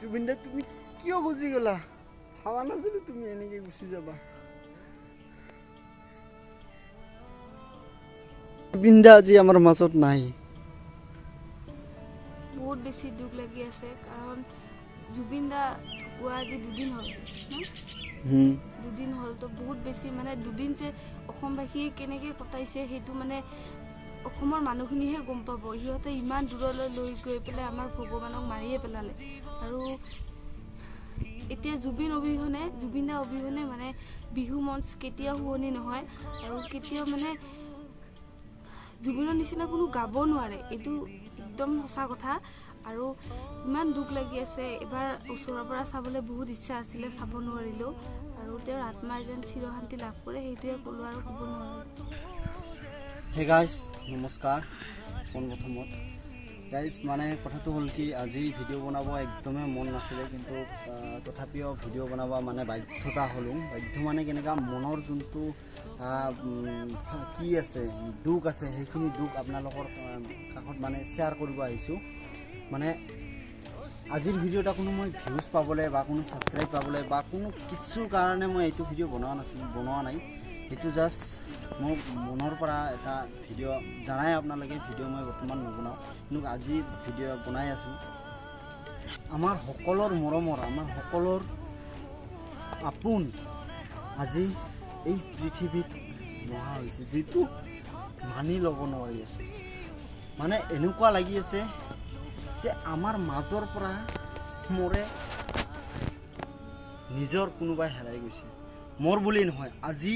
জুবিন দা তুমি কিয় বুজি গ'লা? ভাবা নাছিলো তুমি এনেকে গুচি যাবা। জুবিন দা আজি আমাৰ মাজত নাই। বহুত বেছি দুখ লাগি আছে কাৰণ জুবিন দা ঢুকুৱা আজি দুদিন হ'ল দুদিন হ'ল তো বহুত বেছি মানে দুদিন যে অসমবাসীয়ে কেনেকৈ কটাইছে সেইটো মানে অসমৰ মানুহখিনিহে গম পাব। সিহঁতে ইমান দূৰলৈ লৈ গৈ পেলাই আমাৰ ভগৱানক মাৰিয়ে পেলালে। আৰু এতিয়া জুবিন অবিহনে জুবিন দা অবিহনে মানে বিহু মঞ্চ কেতিয়াও শুৱনি নহয়। আৰু কেতিয়াও মানে জুবিনৰ নিচিনা কোনো গাব নোৱাৰে। এইটো একদম সঁচা কথা। আৰু ইমান দুখ লাগি আছে। এবাৰ ওচৰৰ পৰা চাবলৈ বহুত ইচ্ছা আছিলে চাব নোৱাৰিলেও আৰু তেওঁৰ আত্মাই যেন চিৰশান্তি লাভ কৰে সেইটোৱে ক'লোঁ আৰু ক'ব নোৱাৰোঁ। হে গাইজ নমস্কাৰ। পোনপ্ৰথমত গাইজ মানে কথাটো হ'ল কি আজি ভিডিঅ' বনাব একদমেই মন নাছিলে কিন্তু তথাপিও ভিডিঅ' বনাব মানে বাধ্যতা হ'লোঁ। বাধ্য মানে কেনেকুৱা মনৰ যোনটো কি আছে দুখ আছে সেইখিনি দুখ আপোনালোকৰ কাষত মানে শ্বেয়াৰ কৰিব আহিছোঁ। মানে আজিৰ ভিডিঅ'টা কোনো মই ভিউজ পাবলৈ বা কোনো ছাবস্ক্ৰাইব পাবলৈ বা কোনো কিছুৰ কাৰণে মই এইটো ভিডিঅ' বনোৱা নাছিলোঁ বনোৱা নাই। এইটো জাষ্ট মোৰ মনৰ পৰা এটা ভিডিঅ' জানাই আপোনালোকে ভিডিঅ' মই বৰ্তমান নবনাওঁ কিন্তু আজি ভিডিঅ' বনাই আছোঁ। আমাৰ সকলোৰ মৰমৰ আমাৰ সকলোৰ আপোন আজি এই পৃথিৱীত নোহোৱা হৈছে যিটো মানি ল'ব নোৱাৰি আছোঁ। মানে এনেকুৱা লাগি আছে যে আমাৰ মাজৰ পৰা মোৰে নিজৰ কোনোবাই হেৰাই গৈছে। মোৰ বুলি নহয়। আজি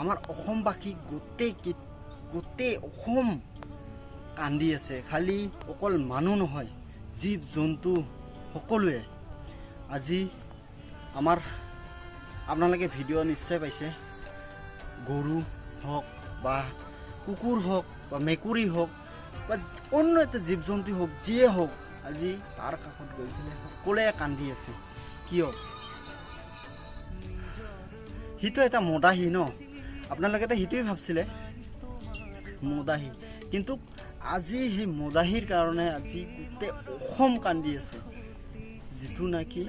আমাৰ অসমবাসী গোটেই গোটেই অসম কান্দি আছে। খালি অকল মানুহ নহয় জীৱ জন্তু সকলোৱে। আজি আমাৰ আপোনালোকে ভিডিঅ' নিশ্চয় পাইছে। গৰু হওক বা কুকুৰ হওক বা মেকুৰী হওক বা অন্য এটা জীৱ জন্তু হওক, যিয়ে হওক, আজি তাৰ কাষত গৈ সকলোৱে কান্দি আছে। কিয়? সিটো এটা মদাহী ন? আপোনালোকেতো সেইটোৱে ভাবছিলে। মদাহী কিন্তু আজি সেই মদাহীৰ কাৰণে আজি গোটেই অসম কান্দি আছে। যিটো নেকি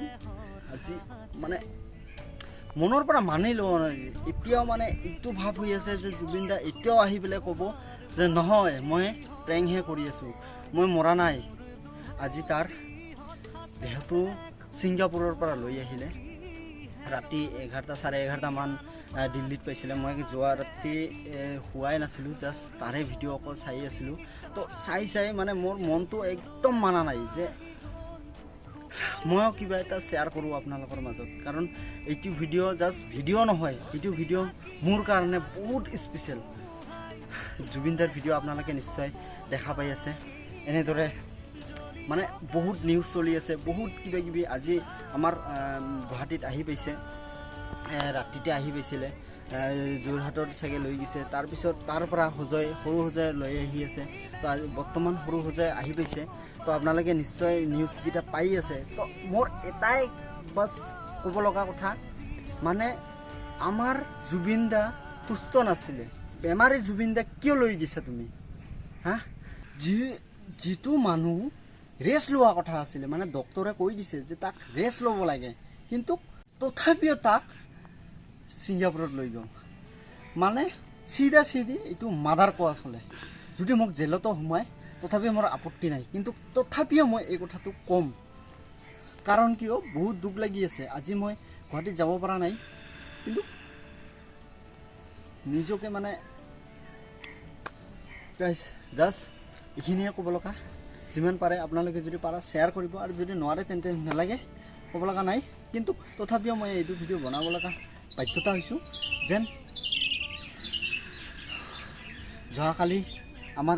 আজি মানে মনৰ পৰা মানি ল'ব নোৱাৰি এতিয়াও মানে এইটো ভাৱ হৈ আছে যে জুবিন দা এতিয়াও আহি পেলাই ক'ব যে নহয়, মই প্ৰেংহে কৰি আছোঁ। মই মৰা নাই। আজি তাৰ দেহটো ছিংগাপুৰৰ পৰা লৈ আহিলে। ৰাতি এঘাৰটা চাৰে এঘাৰটামান দিল্লীত পাইছিলে। মই যোৱা ৰাতি শোৱাই নাছিলোঁ জাষ্ট তাৰে ভিডিঅ' অকল চাই আছিলোঁ। তো চাই চাই মানে মোৰ মনটো একদম মানা নাই যে ময়ো কিবা এটা শ্বেয়াৰ কৰোঁ আপোনালোকৰ মাজত। কাৰণ এইটো ভিডিঅ' জাষ্ট ভিডিঅ' নহয় এইটো ভিডিঅ' মোৰ কাৰণে বহুত স্পেচিয়েল জুবিনদাৰ ভিডিঅ' আপোনালোকে নিশ্চয় দেখা পাই আছে। এনেদৰে মানে বহুত নিউজ চলি আছে বহুত কিবা কিবি আজি আমাৰ আম, গুৱাহাটীত আহি পাইছে। ৰাতিতে আহি পাইছিলে। যোৰহাটত চাগে লৈ গৈছে। তাৰপিছত তাৰ পৰা হোজয় সৰু হোজয় লৈ আহি আছে। তো আজি বৰ্তমান সৰু হোজয় আহি পাইছে। তো আপোনালোকে নিশ্চয় নিউজকেইটা পাই আছে। তো মোৰ এটাই বাছ ক'ব লগা কথা মানে আমাৰ জুবিন দা সুস্থ নাছিলে। বেমাৰী জুবিন দা কিয় লৈ দিছা তুমি? হা? যি যিটো মানুহ ৰেষ্ট লোৱা কথা আছিলে। মানে ডক্তৰে কৈ দিছে যে তাক ৰেষ্ট ল'ব লাগে। কিন্তু তথাপিও তাক ছিংগাপুৰত লৈ গ'ল। মানে চিধা চিধি এইটো মাদাৰ কোৱা চলে। যদি মোক জেলতো সোমায় তথাপিও মোৰ আপত্তি নাই। কিন্তু তথাপিও মই এই কথাটো ক'ম। কাৰণ কিয়? বহুত দুখ লাগি আছে। আজি মই গুৱাহাটীত যাব পৰা নাই। কিন্তু নিজকে মানে জাষ্ট এইখিনিয়ে ক'ব লগা। যিমান পাৰে আপোনালোকে যদি পাৰা শ্বেয়াৰ কৰিব আৰু যদি নোৱাৰে তেন্তে নালাগে ক'ব লগা নাই। কিন্তু তথাপিও মই এইটো ভিডিঅ' বনাব লগা বাধ্যতা হৈছোঁ যেন যোৱাকালি আমাৰ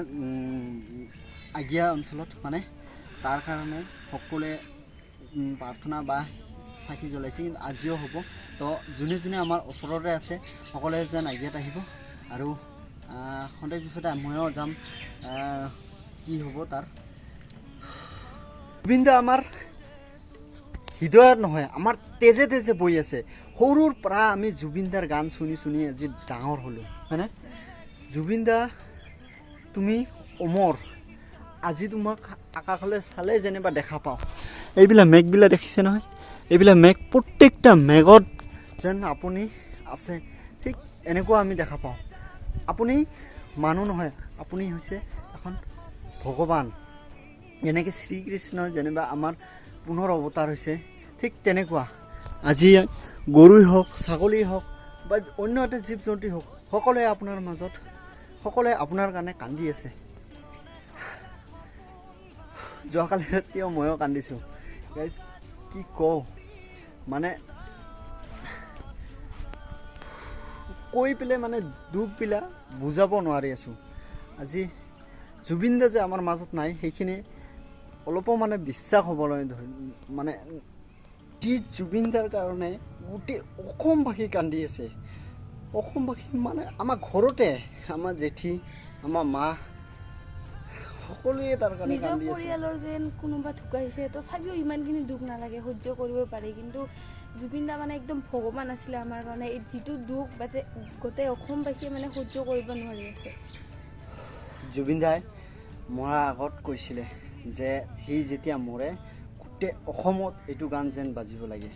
আগিয়া অঞ্চলত মানে তাৰ কাৰণে সকলোৱে প্ৰাৰ্থনা বা চাকি জ্বলাইছে কিন্তু আজিও হ'ব। তো যোনে যোনে আমাৰ ওচৰতে আছে সকলোৱে যেন আগিয়াত আহিব আৰু সন্ধিয়াৰ পিছতে ময়ো যাম কি হ'ব তাৰ গোবিন্দ আমাৰ হৃদয়ত নহয়, আমাৰ তেজে তেজে বৈ আছে। সৰুৰ পৰা আমি জুবিনদাৰ গান শুনি শুনি আজি ডাঙৰ হ'লোঁ, হয়নে? জুবিনদা, তুমি অমৰ, আজি তোমাক আকাশলৈ চালে যেনিবা দেখা পাওঁ। এইবিলাক মেঘবিলাক দেখিছে নহয়? এইবিলাক মেঘ, প্ৰত্যেকটা মেঘত যেন আপুনি আছে, ঠিক এনেকুৱা আমি দেখা পাওঁ। আপুনি মানুহ নহয়, আপুনি হৈছে এখন ভগৱান। যেনেকৈ শ্ৰীকৃষ্ণই যেনিবা আমাৰ পুনৰ অৱতাৰ হৈছে, ঠিক তেনেকুৱা। আজি গৰুই হওক ছাগলী হওক, বা অন্য এটা জীৱ জন্তু হওক, সকলোৱে আপোনাৰ মাজত, সকলোৱে আপোনাৰ কাৰণে কান্দি আছে। যোৱাকালি ৰাতিও ময়ো কান্দিছোঁ। গাইজ কি কওঁ? মানে কৈ পেলাই মানে দুখবিলাক বুজাব নোৱাৰি আছোঁ। আজি জুবিন দা যে আমাৰ মাজত নাই, সেইখিনি অলপো মানে বিশ্বাস হ'বলৈ ধৰি মানে যি জুবিন দাৰ কাৰণে গোটেই অসমবাসী কান্দি আছে। অসমবাসী মানে আমাৰ ঘৰতে আমাৰ জেঠী আমাৰ মা সকলোৱে তাৰ কাৰণে কান্দি আছে। পৰিয়ালৰ যেন কোনোবা ঢুকাইছে তথাপিও ইমানখিনি দুখ নালাগে সহ্য কৰিব পাৰি। কিন্তু জুবিন দা মানে একদম ভগৱান আছিলে আমাৰ কাৰণে। এই যিটো দুখ বাটে গোটেই অসমবাসীয়ে মানে সহ্য কৰিব নোৱাৰি আছে। জুবিন দাই মৰাৰ আগত কৈছিলে যে সি যেতিয়া মৰে গোটেই অসমত এইটো গান যেন বাজিব লাগে।